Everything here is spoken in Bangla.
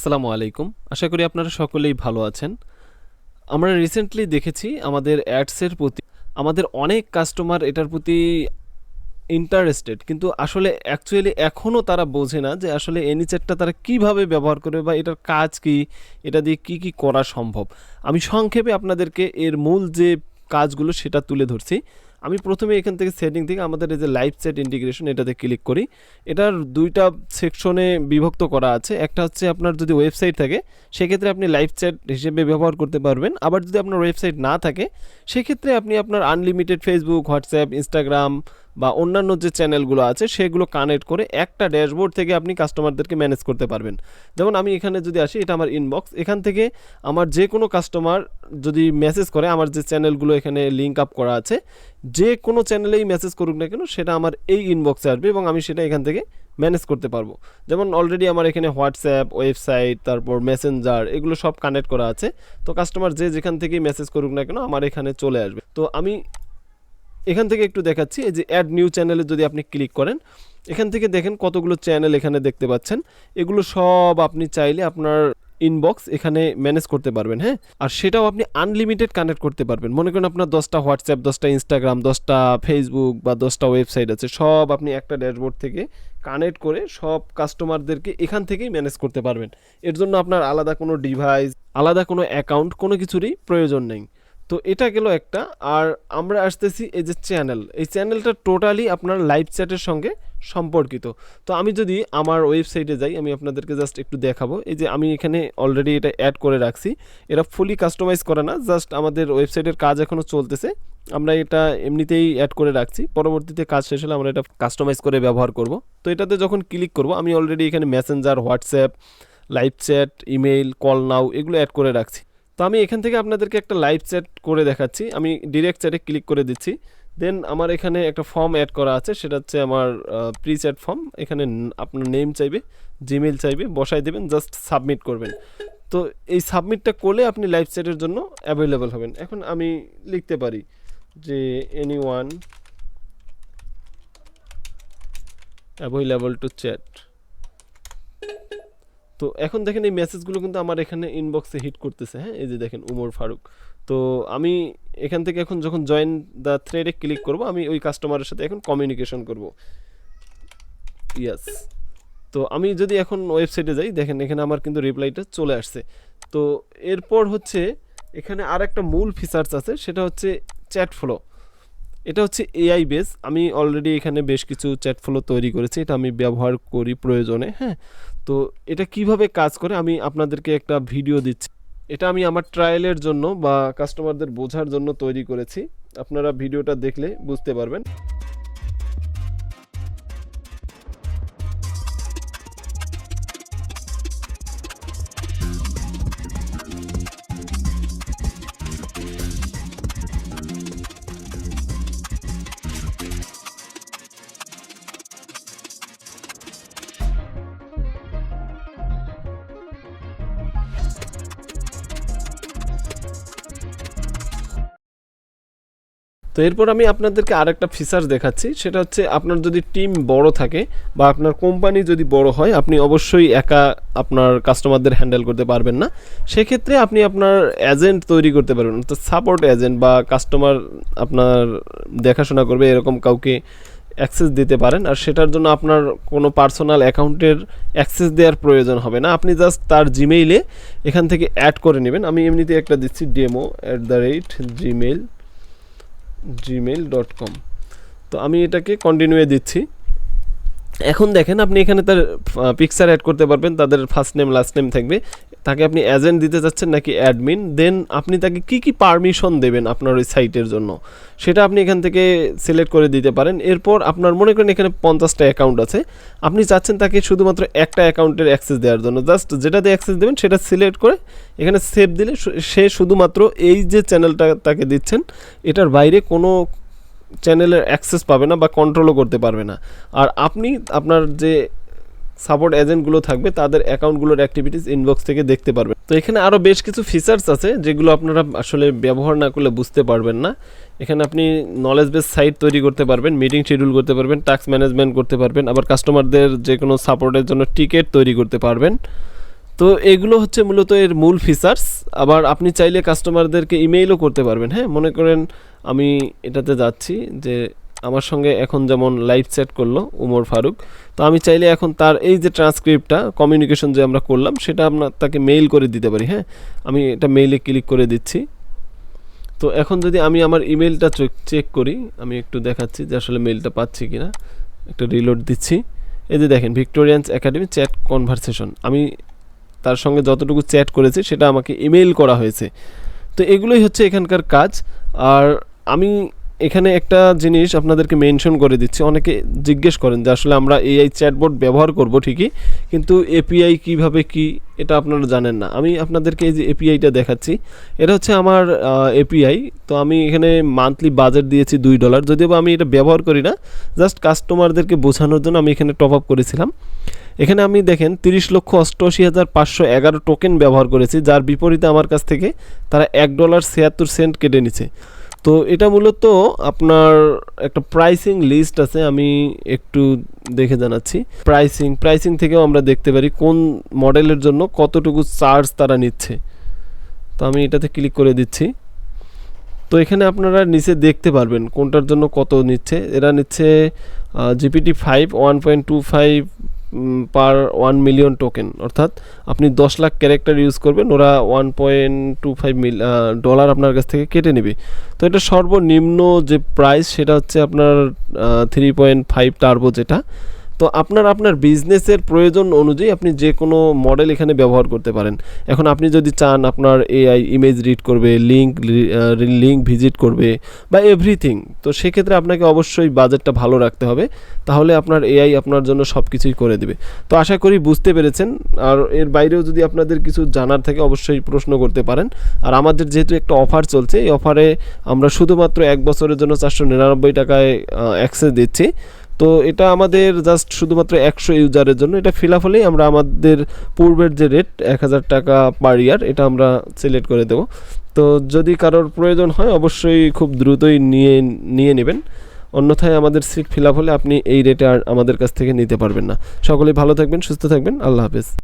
আসসালামু আলাইকুম। আশা করি আপনারা সকলেই ভালো আছেন। আমরা রিসেন্টলি দেখেছি আমাদের অ্যাডসের প্রতি আমাদের অনেক কাস্টমার এটার প্রতি ইন্টারেস্টেড কিন্তু আসলে অ্যাকচুয়ালি এখনও তারা বোঝে না যে আসলে এনিচ্যাটটা তারা কীভাবে ব্যবহার করবে বা এটার কাজ কি, এটা দিয়ে কি কি করা সম্ভব। আমি সংক্ষেপে আপনাদেরকে এর মূল যে কাজগুলো সেটা তুলে ধরছি। আমি প্রথমে এখান থেকে সেটিং থেকে আমাদের এই যে লাইফ সেট ইন্টিগ্রেশন এটাতে ক্লিক করি। এটার দুইটা সেকশনে বিভক্ত করা আছে। একটা হচ্ছে আপনার যদি ওয়েবসাইট থাকে, সেক্ষেত্রে আপনি লাইভ চ্যাট হিসেবে ব্যবহার করতে পারবেন। আবার যদি আপনার ওয়েবসাইট না থাকে, সেক্ষেত্রে আপনি আপনার আনলিমিটেড ফেসবুক হোয়াটসঅ্যাপ ইনস্টাগ্রাম বা অন্যান্য যে চ্যানেলগুলো আছে, সেগুলো কানেক্ট করে একটা ড্যাশবোর্ড থেকে আপনি কাস্টমারদেরকে ম্যানেজ করতে পারবেন। যেমন আমি এখানে যদি আসি, এটা আমার ইনবক্স এখান থেকে আমার যে কোনো কাস্টমার যদি মেসেজ করে, আমার যে চ্যানেলগুলো এখানে লিঙ্ক আপ করা আছে যে কোনো চ্যানেলেই মেসেজ করুক না কেন, সেটা আমার এই ইনবক্সে আসবে এবং আমি সেটা এখান থেকে ম্যানেজ করতে পারব। যেমন অলরেডি আমার এখানে হোয়াটসঅ্যাপ ওয়েবসাইট তারপর মেসেঞ্জার এগুলো সব কানেক্ট করা আছে। তো কাস্টমার যে যেখান থেকেই মেসেজ করুক না কেন, আমার এখানে চলে আসবে। তো আমি এখান থেকে একটু দেখাচ্ছি, এই যে অ্যাড নিউ চ্যানেলে যদি আপনি ক্লিক করেন, এখান থেকে দেখেন কতগুলো চ্যানেল এখানে দেখতে পাচ্ছেন। এগুলো সব আপনি চাইলে আপনার ইনবক্স এখানে ম্যানেজ করতে পারবেন হ্যাঁ? আর সেটাও আপনি আনলিমিটেড কানেক্ট করতে পারবেন। মনে করেন আপনার দশটা হোয়াটসঅ্যাপ দশটা ইনস্টাগ্রাম দশটা ফেসবুক বা দশটা ওয়েবসাইট আছে, সব আপনি একটা ড্যাশবোর্ড থেকে কানেক্ট করে সব কাস্টমারদেরকে এখান থেকেই ম্যানেজ করতে পারবেন। এর জন্য আপনার আলাদা কোনো ডিভাইস আলাদা কোনো অ্যাকাউন্ট কোনো কিছুরই প্রয়োজন নেই। তো এটা গেল একটা। আর আমরা আসতেছি এই যে চ্যানেল এই চ্যানেলটা টোটালি আপনার লাইভ চ্যাটের সঙ্গে সম্পর্কিত। তো আমি যদি আমার ওয়েবসাইটে যাই, আমি আপনাদেরকে জাস্ট একটু দেখাবো। এই যে আমি এখানে অলরেডি এটা অ্যাড করে রাখছি। এটা ফুলি কাস্টমাইজ করে না জাস্ট আমাদের ওয়েবসাইটের কাজ এখনও চলতেছে। আমরা এটা এমনিতেই অ্যাড করে রাখছি। পরবর্তীতে কাজ শেষ হলে আমরা এটা কাস্টমাইজ করে ব্যবহার করব। তো এটাতে যখন ক্লিক করব, আমি অলরেডি এখানে messenger WhatsApp live chat email call now এগুলো অ্যাড করে রাখছি। তো আমি এখান থেকে আপনাদেরকে একটা লাইভ চ্যাট করে দেখাচ্ছি। আমি ডিরেক্ট চ্যাটে ক্লিক করে দিচ্ছি। দেন আমার এখানে একটা ফর্ম অ্যাড করা আছে। সেটা হচ্ছে আমার প্রি চ্যাট ফর্ম এখানে আপনার নেম চাইবে জিমেল চাইবে বসাই দেবেন জাস্ট সাবমিট করবেন। তো এই সাবমিটটা করলে আপনি লাইভ চ্যাটের জন্য অ্যাভেলেবল হবেন। এখন আমি লিখতে পারি যে anyone available to chat তো এখন দেখেন এই মেসেজগুলো কিন্তু আমার এখানে ইনবক্সে হিট করতেছে হ্যাঁ? এই যে দেখেন উমর ফারুক। তো আমি এখান থেকে এখন যখন জয়েন দ্য থ্রেডে ক্লিক করব, আমি ওই কাস্টমারের সাথে এখন কমিউনিকেশন করব। ইয়াস তো আমি যদি এখন ওয়েবসাইটে যাই, দেখেন এখানে আমার কিন্তু রিপ্লাইটা চলে আসছে। তো এরপর হচ্ছে এখানে আর একটা মূল ফিচার্স আছে, সেটা হচ্ছে চ্যাট ফ্লো এটা হচ্ছে এআই বেস আমি অলরেডি এখানে বেশ কিছু চ্যাট ফ্লো তৈরি করেছি। এটা আমি ব্যবহার করি প্রয়োজনে হ্যাঁ? তো এটা কীভাবে কাজ করে? আমি আপনাদেরকে একটা ভিডিও দিচ্ছি। এটা আমি আমার ট্রায়ালের জন্য বা কাস্টমারদের বোঝার জন্য তৈরি করেছি। আপনারা ভিডিওটা দেখলে বুঝতে পারবেন। তো এরপর আমি আপনাদেরকে আরেকটা ফিচার দেখাচ্ছি। সেটা হচ্ছে আপনার যদি টিম বড় থাকে বা আপনার কোম্পানি যদি বড় হয়, আপনি অবশ্যই একা আপনার কাস্টমারদের হ্যান্ডেল করতে পারবেন না। সেক্ষেত্রে আপনি আপনার এজেন্ট তৈরি করতে পারবেন। তো সাপোর্ট এজেন্ট বা কাস্টমার আপনার দেখাশোনা করবে, এরকম কাউকে অ্যাক্সেস দিতে পারেন। আর সেটার জন্য আপনার কোনো পার্সোনাল অ্যাকাউন্টের অ্যাক্সেস দেওয়ার প্রয়োজন হবে না। আপনি জাস্ট তার জিমেইলে এখান থেকে অ্যাড করে নেবেন। আমি এমনিতে একটা দিচ্ছি demo at the rate Gmail Gmail dot com তো আমি এটাকে কন্টিনিউয়ে দিচ্ছি। এখন দেখেন, আপনি এখানে তার পিকচার অ্যাড করতে পারবেন, তাদের ফার্স্ট নেম লাস্ট নেম থাকবে। তাকে আপনি এজেন্ট দিতে চাচ্ছেন নাকি অ্যাডমিন দেন আপনি তাকে কি কি পারমিশন দেবেন আপনার ওই সাইটের জন্য? সেটা আপনি এখান থেকে সিলেক্ট করে দিতে পারেন। এরপর আপনার মনে করেন এখানে পঞ্চাশটা অ্যাকাউন্ট আছে। আপনি চাচ্ছেন তাকে শুধুমাত্র একটা অ্যাকাউন্টের অ্যাক্সেস দেওয়ার জন্য। জাস্ট যেটাতে অ্যাক্সেস দেবেন, সেটা সিলেক্ট করে এখানে সেভ দিলে সে শুধুমাত্র এই যে চ্যানেলটা তাকে দিচ্ছেন, এটার বাইরে কোনো চ্যানেলের অ্যাক্সেস পাবে না বা কন্ট্রোলও করতে পারবে না। আর আপনি আপনার যে সাপোর্ট এজেন্টগুলো থাকবে, তাদের অ্যাকাউন্টগুলোর অ্যাক্টিভিটিস ইনবক্স থেকে দেখতে পারবেন। তো এখানে আরও বেশ কিছু ফিচার্স আছে, যেগুলো আপনারা আসলে ব্যবহার না করলে বুঝতে পারবেন না। এখানে আপনি নলেজ বেস সাইট তৈরি করতে পারবেন মিটিং শিডিউল করতে পারবেন টাস্ক ম্যানেজমেন্ট করতে পারবেন, আবার কাস্টমারদের যে কোনো সাপোর্টের জন্য টিকিট তৈরি করতে পারবেন। তো এগুলো হচ্ছে মূলত এর মূল ফিচার্স আবার আপনি চাইলে কাস্টমারদেরকে ইমেইলও করতে পারবেন হ্যাঁ? মনে করেন আমি এটাতে যাচ্ছি যে আমার সঙ্গে এখন যেমন লাইভ চ্যাট করল উমর ফারুক, তো আমি চাইলে এখন তার এই যে ট্রান্সক্রিপ্টটা কমিউনিকেশন যে আমরা করলাম, সেটা আপনার তাকে মেইল করে দিতে পারি হ্যাঁ? আমি এটা মেইলে ক্লিক করে দিচ্ছি। তো এখন যদি আমি আমার ইমেলটা চেক করি, আমি একটু দেখাচ্ছি যে আসলে মেইলটা পাচ্ছি কিনা। একটা রিলোড দিচ্ছি। এই যে দেখেন ভিক্টোরিয়ান্স একাডেমি চ্যাট কনভারসেশন আমি তার সঙ্গে যতটুকু চ্যাট করেছি, সেটা আমাকে ইমেইল করা হয়েছে। তো এগুলোই হচ্ছে এখানকার কাজ। আর আমি এখানে একটা জিনিস আপনাদেরকে মেনশন করে দিচ্ছি। অনেকে জিজ্ঞেস করেন যে আসলে আমরা এআই চ্যাটবোর্ড ব্যবহার করব ঠিকই, কিন্তু এপিআই কীভাবে কি, এটা আপনারা জানেন না। আমি আপনাদেরকে এই যে এপিআইটা দেখাচ্ছি, এটা হচ্ছে আমার এপিআই তো আমি এখানে মান্থলি বাজেট দিয়েছি দুই ডলার যদিও আমি এটা ব্যবহার করি না জাস্ট কাস্টমারদেরকে বোঝানোর জন্য আমি এখানে টপ আপ করেছিলাম। এখানে আমি দেখেন, তিরিশ লক্ষ অষ্টআশি হাজার পাঁচশো এগারো টোকেন ব্যবহার করেছি, যার বিপরীতে আমার কাছ থেকে তারা এক ডলার ছিয়াত্তর সেন্ট কেটে নিছে তো এটা মূলত আপনার একটা প্রাইসিং লিস্ট আছে, আমি একটু দেখে জানাচ্ছি। প্রাইসিং প্রাইসিং থেকেও আমরা দেখতে পারি কোন মডেলের জন্য কতটুকু চার্জ তারা নিচ্ছে। তো আমি এটাতে ক্লিক করে দিচ্ছি। তো এখানে আপনারা নিচে দেখতে পারবেন কোনটার জন্য কত নিচ্ছে। এরা নিচ্ছে GPT five one point two five per one million token অর্থাৎ আপনি দশ লাখ ক্যারেক্টার ইউজ করবেন, ওরা one point two five mil dollar আপনার কাছ থেকে কেটে নেবে। তো এটা সর্বনিম্ন যে প্রাইস সেটা হচ্ছে আপনার থ্রি পয়েন্ট ফাইভ টার্বো যেটা। তো আপনার আপনার বিজনেসের প্রয়োজন অনুযায়ী আপনি যে কোনো মডেল এখানে ব্যবহার করতে পারেন। এখন আপনি যদি চান আপনার এআই ইমেজ রিড করবে লিঙ্ক লিঙ্ক ভিজিট করবে বা এভরিথিং তো সেক্ষেত্রে আপনাকে অবশ্যই বাজেটটা ভালো রাখতে হবে। তাহলে আপনার এআই আপনার জন্য সব কিছুই করে দেবে। তো আশা করি বুঝতে পেরেছেন। আর এর বাইরেও যদি আপনাদের কিছু জানার থাকে অবশ্যই প্রশ্ন করতে পারেন। আর আমাদের যেহেতু একটা অফার চলছে, এই অফারে আমরা শুধুমাত্র এক বছরের জন্য চারশো নিরানব্বই টাকায় অ্যাক্সেস দিচ্ছি। তো এটা আমাদের জাস্ট শুধুমাত্র একশো ইউজারের জন্য। এটা ফিল আপ হলেই আমরা আমাদের পূর্বের যে রেট এক হাজার টাকা পার ইয়ার এটা আমরা সিলেক্ট করে দেব। তো যদি কারোর প্রয়োজন হয়, অবশ্যই খুব দ্রুতই নিয়ে নিয়ে নেবেন। অন্যথায় আমাদের সিট ফিল আপ হলে আপনি এই রেটে আর আমাদের কাছ থেকে নিতে পারবেন না। সকলেই ভালো থাকবেন, সুস্থ থাকবেন। আল্লাহ হাফেজ।